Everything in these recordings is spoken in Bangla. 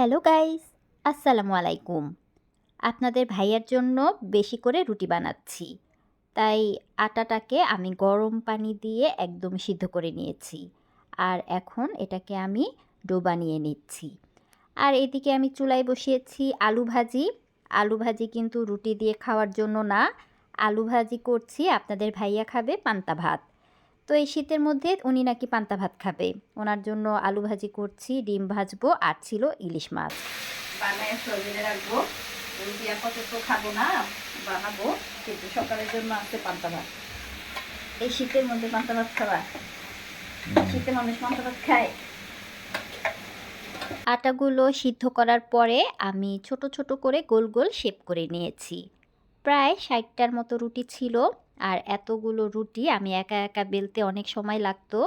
হ্যালো গাইস, আসসালামু আলাইকুম। আপনাদের ভাইয়ার জন্য বেশি করে রুটি বানাচ্ছি। তাই আটাটাকে আমি গরম পানি দিয়ে একদম সিদ্ধ করে নিয়েছি। আর এখন এটাকে আমি ডো বানিয়ে নিচ্ছি। আর এদিকে আমি চুলায় বসিয়েছি আলু ভাজি। আলু ভাজি কিন্তু রুটি দিয়ে খাওয়ার জন্য না। আলু ভাজি করছি, আপনাদের ভাইয়া খাবে পান্তা ভাত। তো এই শীতের মধ্যে উনি নাকি পান্তা ভাত খাবে। ওনার জন্য আলু ভাজি করছি ডিম ভাজবো আর ছিল ইলিশ মাছ। বানায় ফ্রোজেনে রাখব। রুটি আপাতত খাব না বানাবো। কিন্তু সকালের জন্য আছে পান্তা ভাত। এই শীতের মধ্যে পান্তা ভাত খাওয়া শীতে মানুষ পান্তা ভাত খায়। আটাগুলো সিদ্ধ করার পরে আমি ছোট ছোট করে গোল গোল শেপ করে নিয়েছি। প্রায় ষাটটার মতো রুটি ছিল আর এতগুলো রুটি আমি একা একা বেলতে অনেক সময় লাগতো।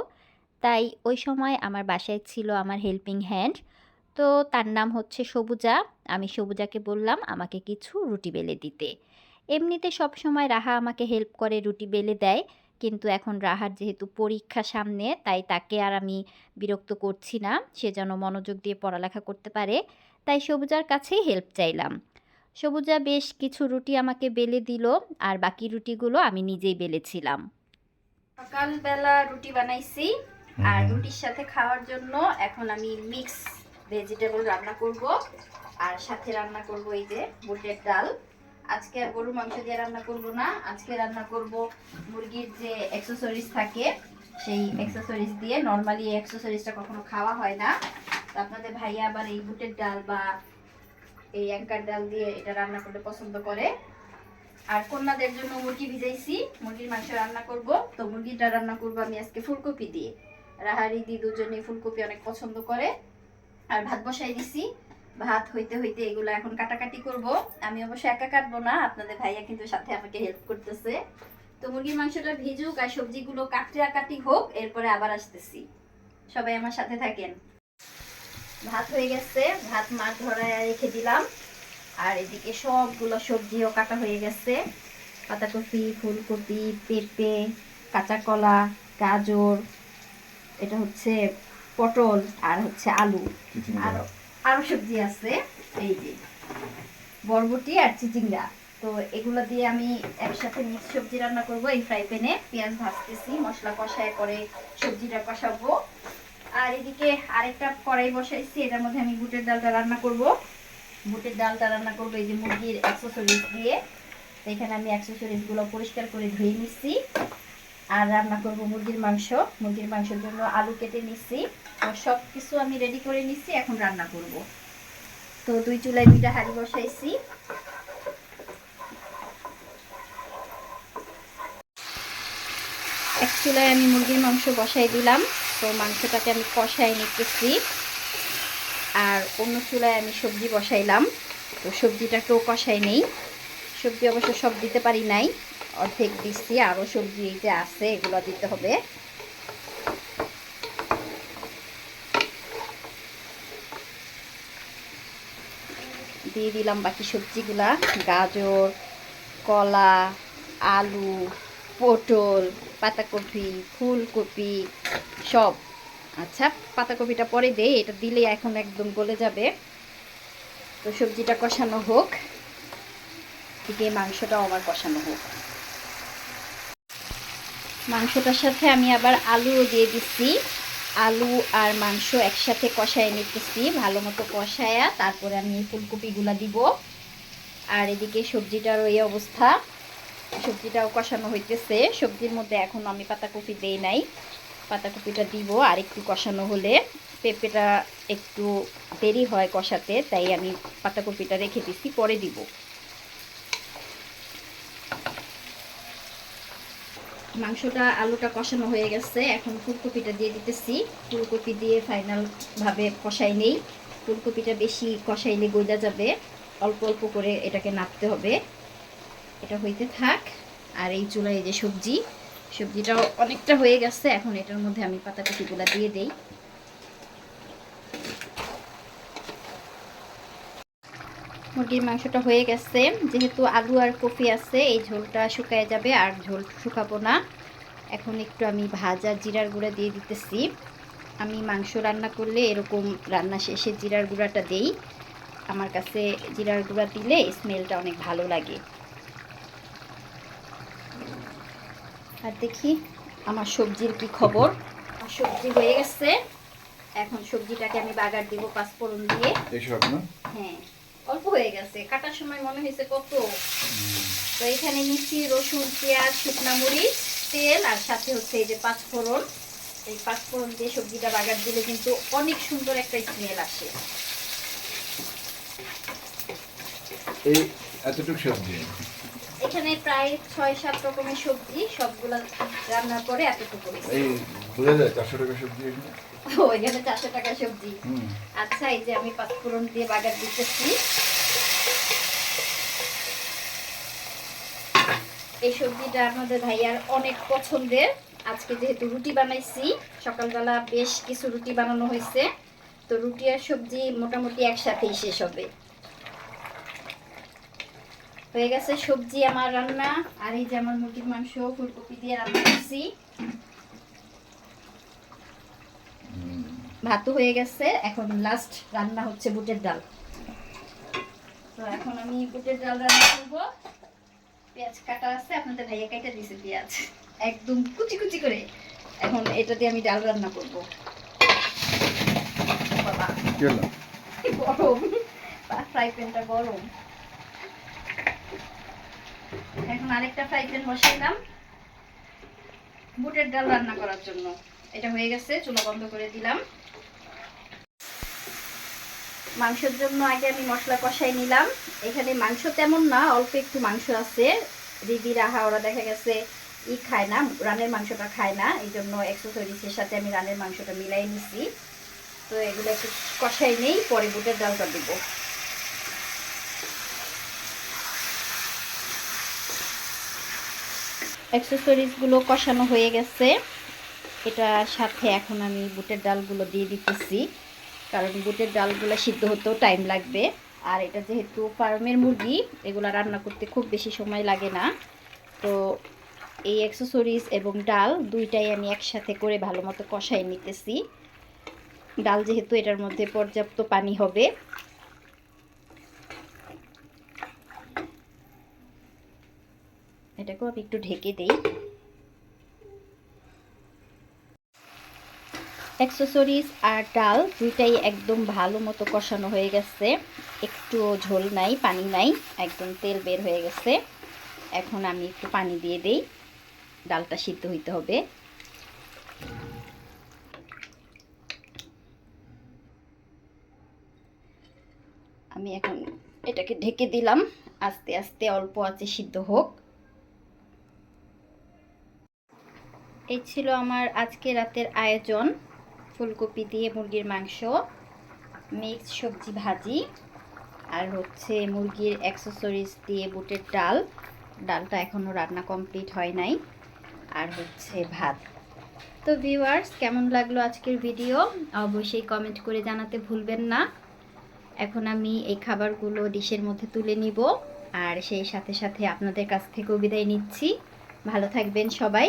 তাই ওই সময় আমার বাসায় ছিল আমার হেল্পিং হ্যান্ড তো তার নাম হচ্ছে সবুজা। আমি সবুজাকে বললাম, আমাকে কিছু রুটি বেলে দিতে। এমনিতে সব সময় রাহা আমাকে হেল্প করে রুটি বেলে দেয়। কিন্তু এখন রাহার যেহেতু পরীক্ষা সামনে, তাই তাকে আর আমি বিরক্ত করছি না। সে যেন মনোযোগ দিয়ে পড়ালেখা করতে পারে। তাই সবুজার কাছেই হেল্প চাইলাম। সবুজা বেশ কিছু রুটি আমাকে বেলে দিল আর বাকি রুটিগুলো আমি নিজেই বেলেছিলাম। সকালবেলা রুটি বানাইছি আর রুটির সাথে খাওয়ার জন্য এখন আমি মিক্স ভেজিটেবল রান্না করব আর সাথে রান্না করব এই যে বুটের ডাল। আজকে আর গরুর মাংস দিয়ে রান্না করব না আজকে রান্না করব মুরগির যে অ্যাক্সেসরিজ থাকে সেই অ্যাক্সেসরিজ দিয়ে। নর্মালি এই অ্যাক্সেসরিজটা কখনো খাওয়া হয় না। তো আপনাদের ভাইয়া আবার এই বুটের ডাল বা এই অ্যাঙ্কার ডাল দিয়ে এটা রান্না করতে পছন্দ করে। আর কন্যাদের জন্য মুরগি ভিজাইছি, মুরগির মাংস রান্না করব। তো মুরগিটা রান্না করব আমি আজকে ফুলকপি দিয়ে। রাহারি দি দুজনে ফুলকপি অনেক পছন্দ করে। আর ভাত বসাই দিছি। ভাত হইতে হইতে এগুলো এখন কাটাকাটি করব। আমি অবশ্য একা কাটবো না, আপনাদের ভাইয়া কিন্তু সাথে আমাকে হেল্প করতেছে। তো মুরগির মাংসটা ভিজুক আর সবজিগুলো কাটা কাটি হোক, এরপরে আবার আসতেছি। সবাই আমার সাথে থাকেন। ভাত হয়ে গেছে ভাত মাছ ধরায় রেখে দিলাম। আর এদিকে সবগুলো সবজিও কাটা হয়ে গেছে। পাতাকপি ফুলকপি পেঁপে কাঁচা কলা গাজর এটা হচ্ছে পটল আর হচ্ছে আলু। আরও আরও সবজি আছে এই যে বরবটি আর চিচিঙ্গা। তো এগুলো দিয়ে আমি একসাথে মিক্স সবজি রান্না করব এই ফ্রাই প্যানে। পেঁয়াজ ভাজতেছি মশলা কষায় করে সবজিটা কষাবো। আর এদিকে আরেকটা কড়াই বসাইছি, এটার মধ্যে আমি বুটের ডালটা রান্না করব। বুটের ডালটা রান্না করব এই যে মুরগির অ্যাক্সেসরিজ দিয়ে। এখানে আমি অ্যাক্সেসরিজগুলো পরিষ্কার করে ধুয়ে নিচ্ছি আর রান্না করব মুরগির মাংস। মুরগির মাংসের জন্য আলু কেটে নিচ্ছি সব কিছু আমি রেডি করে নিচ্ছি এখন রান্না করব। তো দুই চুলায় দুইটা হাঁড়ি বসাইছি। এক চুলায় আমি মুরগির মাংস বসাই দিলাম। তো মাংসটাকে আমি কষাই নিতেছি। আর অন্য চুলায় আমি সবজি বসাইলাম। তো সবজিটাকেও কষাই নেই। সবজি অবশ্য সব দিতে পারি নাই। অর্ধেক দিচ্ছি আরও সবজি এই যে আছে, এগুলো দিতে হবে। দিয়ে দিলাম বাকি সবজিগুলা। গাজর, কলা, আলু, পটল পাতাকপি, ফুলকপি, সব। আচ্ছা পাতাকপিটা পরে দেই এটা দিলে এখন একদম গলে যাবে। তো সবজিটা কষানো হোক দিকে মাংসটাও আমার কষানো হোক। মাংসটার সাথে আমি আবার আলুও দিয়ে দিচ্ছি। আলু আর মাংস একসাথে কষায় নিতেছি, ভালো মতো কষায়া। তারপরে আমি ফুলকপিগুলা দিব। আর এদিকে সবজিটারও এই অবস্থা। সবজিটাও কষানো হইতেছে। সবজির মধ্যে এখন আমি পাতাকপি দেই নাই। পাতাকপিটা দিব আর একটু কষানো হলে পেঁপেটা একটু দেরি হয় কষাতে, তাই আমি পাতাকপিটা রেখে দিচ্ছি পরে দিব। মাংসটা, আলুটা কষানো হয়ে গেছে, এখন ফুলকপিটা দিয়ে দিতেছি। ফুলকপি দিয়ে ফাইনালভাবে কষাই নেই। ফুলকপিটা বেশি কষাইলে গইদা যাবে। অল্প অল্প করে এটাকে নাপতে হবে। এটা হইতে থাক। আর এই চুলায় যে সবজি, সবজিটাও অনেকটা হয়ে গেছে। এখন এটার মধ্যে আমি পাতাকপিগুলা দিয়ে দেই। মুরগির মাংসটা হয়ে গেছে। যেহেতু আলু আর কফি আছে, এই ঝোলটা শুকায় যাবে আর ঝোল শুকাবো না। এখন একটু আমি ভাজা জিরার গুঁড়া দিয়ে দিতেছি। আমি মাংস রান্না করলে এরকম রান্না শেষে জিরার গুঁড়াটা দেই। আমার কাছে জিরার গুঁড়া দিলে স্মেলটা অনেক ভালো লাগে। আর দেখি আমার সবজির কি খবর। আমার সবজি হয়ে গেছে। এখন সবজিটাকে আমি বাগার দিব পাঁচফোড়ন দিয়ে। না হ্যাঁ অল্প হয়ে গেছে। কাটার সময় মনে হয়েছে কত। তো এখানে নিচ্ছি রসুন পেঁয়াজ শুকনা মরিচ তেল আর সাথে হচ্ছে এই যে পাঁচফোড়ন। এই পাঁচফোড়ন দিয়ে সবজিটা বাগার দিলে কিন্তু অনেক সুন্দর একটা স্মেল আসে। এই এতটুকু সবজি? এখানে প্রায় ছয় সাত রকমের সবজি সবগুলা রান্নার পরে এতটুকু এই বোঝা যায় চারশো টাকা সবজি এখানে? চারশো টাকা সবজি। আচ্ছা এই যে আমি পাঁচফোড়ন দিয়ে বাগার দিতেছি। এই সবজিটা আমাদের ভাইয়ার অনেক পছন্দের। আজকে যেহেতু রুটি বানাইছি সকালবেলা বেশ কিছু রুটি বানানো হয়েছে। তো রুটি আর সবজি মোটামুটি একসাথেই শেষ হবে। হয়ে গেছে সবজি আমার রান্না আর এই যে আমার মুরগির মাংস ফুলকপি দিয়ে রান্না করছি। ভাতও হয়ে গেছে এখন লাস্ট রান্না হচ্ছে বুটের ডাল। তো এখন আমি বুটের ডাল রান্না করব। পেঁয়াজ কাটা আছে আপনাদের ভাইয়া কেটে দিয়েছে পেঁয়াজ একদম কুচি কুচি করে। এখন এটা দিয়ে আমি ডাল রান্না করব। বাবা গরম। ফ্রাই প্যানটা গরম। এখন আরেকটা ফ্রাই প্যান বসাইলাম বুটের ডাল রান্না করার জন্য। এটা হয়ে গেছে, চুলা বন্ধ করে দিলাম। মাংসের জন্য আগে আমি মশলা কষাই নিলাম। এখানে মাংস তেমন না, অল্প একটু মাংস আছে। দিদি, রাহা, ওরা দেখা গেছে ই খায় না, রানের মাংসটা খায় না। এই জন্য এক্সেসরিজের সাথে আমি রানের মাংসটা মিলাই নিছি। তো এগুলো একটু কষাই নেই, পরে বুটের ডালটা দেবো। অ্যাক্সেসরিজগুলো কষানো হয়ে গেছে। এটার সাথে এখন আমি বুটের ডালগুলো দিয়ে দিতেছি। কারণ বুটের ডালগুলো সিদ্ধ হতেও টাইম লাগবে। আর এটা যেহেতু ফার্মের মুরগি, এগুলো রান্না করতে খুব বেশি সময় লাগে না। তো এই অ্যাক্সেসরিজ এবং ডাল দুইটাই আমি একসাথে করে ভালো মতো কষাই নিতেছি। ডাল যেহেতু এটার মধ্যে পর্যাপ্ত পানি হবে এটাকেও আমি একটু ঢেকে দিই। অ্যাক্সেসরিজ আর ডাল দুইটাই একদম ভালো মতো কষানো হয়ে গেছে। একটু ঝোল নাই, পানি নাই, একদম তেল বের হয়ে গেছে। এখন আমি একটু পানি দিয়ে দেই, ডালটা সিদ্ধ হইতে হবে। আমি এখন এটাকে ঢেকে দিলাম, আস্তে আস্তে অল্প আছে, সিদ্ধ হোক। এই ছিল আমার আজকে রাতের আয়োজন, ফুলকপি দিয়ে মুরগির মাংস মিক্স সবজি ভাজি, আর হচ্ছে মুরগির অ্যাক্সেসরিজ দিয়ে বুটের ডাল। ডালটা এখনও রান্না কমপ্লিট হয় নাই। আর হচ্ছে ভাত। তো ভিউয়ার্স কেমন লাগল আজকের ভিডিও অবশ্যই কমেন্ট করে জানাতে ভুলবেন না। এখন আমি এই খাবারগুলো ডিশের মধ্যে তুলে নিব। আর সেই সাথে সাথে আপনাদের কাছ থেকেও বিদায় নিচ্ছি। ভালো থাকবেন সবাই।